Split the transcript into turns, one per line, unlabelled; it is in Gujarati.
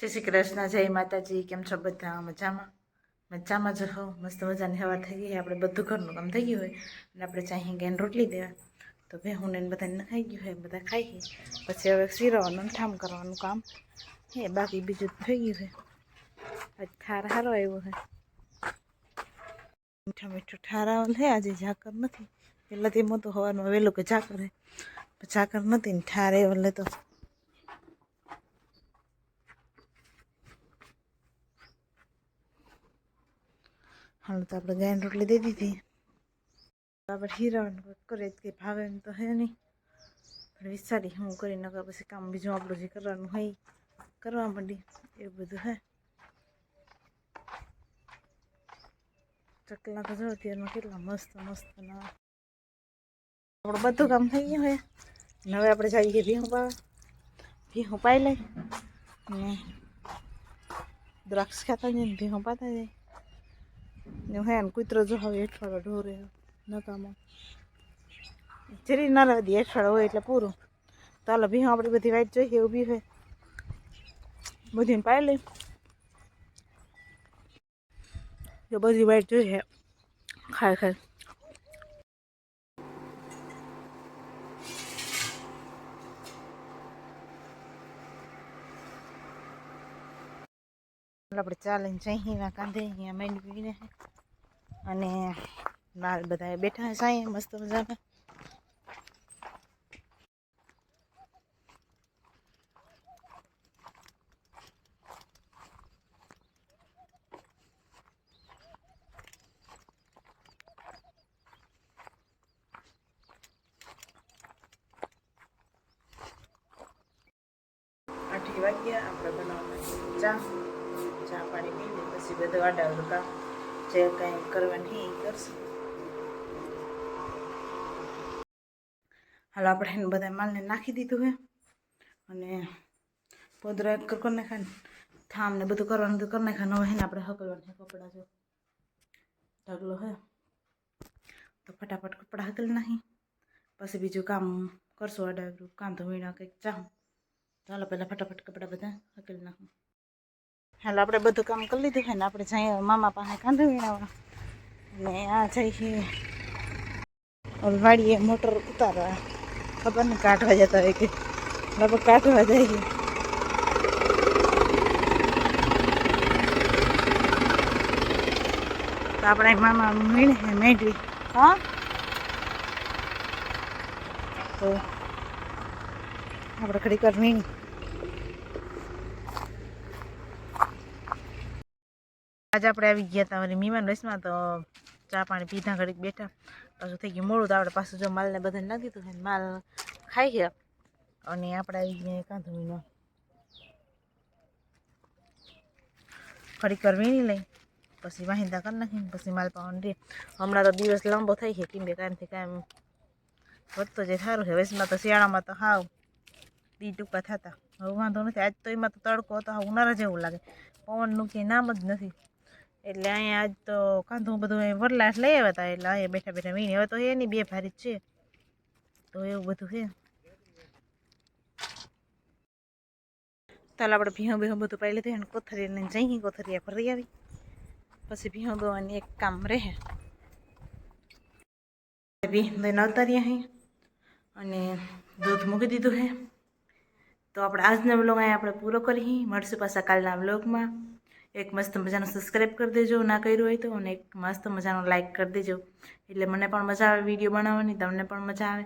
જય શ્રી કૃષ્ણ, જય માતાજી, કેમ છો બધા મજામાં? મજામાં જ હો મસ્ત મજાની હવા થઈ ગઈ આપણે બધું ઘરનું કામ થઈ ગયું હોય અને આપણે ચાહી ગઈને રોટલી દેવા. તો બે હું ને બધાને ખાઈ ગયું હોય, બધા ખાઈ ગઈ. પછી હવે શીરવાનું ઠામ કરવાનું કામ. હે, બાકી બીજું થઈ ગયું હોય ઠાર સારો આવ્યો હોય મીઠા મીઠું ઠારાવલ હે આજે ઝાકર નથી. પહેલાં તેમ હતું હવાનું વહેલું કે ઝાકર હે ઝાકર નથી ને ઠાર એવો લેતો હાલ તો આપણે ગાયને રોટલી દઈ દીધી. આપણે હીરાવાનું કરે કે ભાવે એમ તો હે નહીં. પણ વિચારી હું કરી નકર પછી કામ બીજું આપણું જે કરવાનું હોય કરવા માંડી એવું બધું હે. ચકલા તો જો અત્યારમાં કેટલા મસ્ત મસ્ત ના. આપણું બધું કામ થઈ ગયું હોય ને હવે આપણે જઈએ ભીહું પાવા ભીહું પાઈ લઈ. અને દ્રાક્ષ ખાતા જઈએ ભીહું પાતા જાય ને હે ને કૂતરો જો હવે અઠવાડો ઢોરે નકામાં. જરી ના રહેવા દે અઠવાડો હોય એટલે પૂરું. તો હાલો ભીહું આપણે બધી વાઈટ જોઈએ ઊભી હોય બધી પાઈ લઈ. જો બધી વાઈટ જોઈએ ખાય ખાય. આપણે ચાલીને ચહીના કાંધે અહીંયા માંડવીને અને બાલ બધા બેઠા સાંઈ મસ્ત મજામાં વાગ્યા, આપણે બનાવવાના ચા. ચા પાણી પીને પછી બધું આડાવડું કામ જે કંઈ કરવાની એ કરશું. હાલો, આપણે એને બધા માલને નાખી દીધું હે. અને પોદરા એક કરી નાખા થામ ને બધું કરવાનું તો કરી નાખાને હવે એને આપણે હકલવાનું છે કપડાં જો. ઢગલો હે. તો ફટાફટ કપડાં હકલી નાખી. પછી બીજું કામ કરશું આડાવડું કામ તો વીણા કંઈક ચાહું ચાલો, પહેલાં ફટાફટ કપડાં બધા હકેલી નાખું. હાલ આપણે બધું કામ કરી લીધું હોય ને આપણે જઈએ મામા પાસે કાંધો વીણાવા ને આ જઈએ વાડીએ મોટર ઉતારવા. ખબર ને કાઢવા જતા હોય કે લગભગ કાઢવા જઈએ તો આપણે મામા મીણે મેળવી હા? તો આપણે ઘડીક વાર આજે આપણે આવી ગયા હતા વળી મીમાન રસમાં તો ચા પાણી પીધા ઘડીક બેઠા. પાછું થઈ ગયું મોડું તો આપણે પાછું જો માલને બધાને નાખી દીધું માલ ખાઈ ગયા અને આપણે આવી ગયા કાંધુમીનો ઘડીક વીણી લઈ, પછી વાહિંદા કરી નાખીને પછી માલ પાવાનું રે. હમણાં તો દિવસ લાંબો થઈ છે કેમ કે કાંઈથી કાંઈ વધતો જે સારું છે. વેસમાં તો શિયાળામાં તો હાવ દી ટૂંકા થતા. હવે વાંધો નથી. આજ તો એમાં તો તડકો હતો હા ઉનાળા જેવું લાગે. પવનનું કે નામ જ નથી. એટલે અહીંયા આજ તો કાંધું બધું વરલાટ લઈ આવ્યા હતા એટલે અહીંયા બેઠા બેઠા વીણી. હવે તો એની બે ભારી છે. તો એવું બધું છે. ચાલો આપણે ભીહો ભીહો બધું પાઈ લીધું અને કોથરીને જઈ કોથરીએ ભરી આવી. પછી ભીહો દોવાની એક કામ રહે. ભી દઈને ઉતારીએ અહીં અને દૂધ મૂકી દીધું છે તો આપણે આજનો બ્લોગ અહીં આપણે પૂરો કરી મળશું પાછા કાલના બ્લોગમાં એક મસ્ત મજાનો સબસ્ક્રાઈબ કરી દેજો ના કર્યું હોય તો, અને એક મસ્ત મજાનો લાઇક કરી દેજો. એટલે મને પણ મજા આવે વીડિયો બનાવવાની, તમને પણ મજા આવે.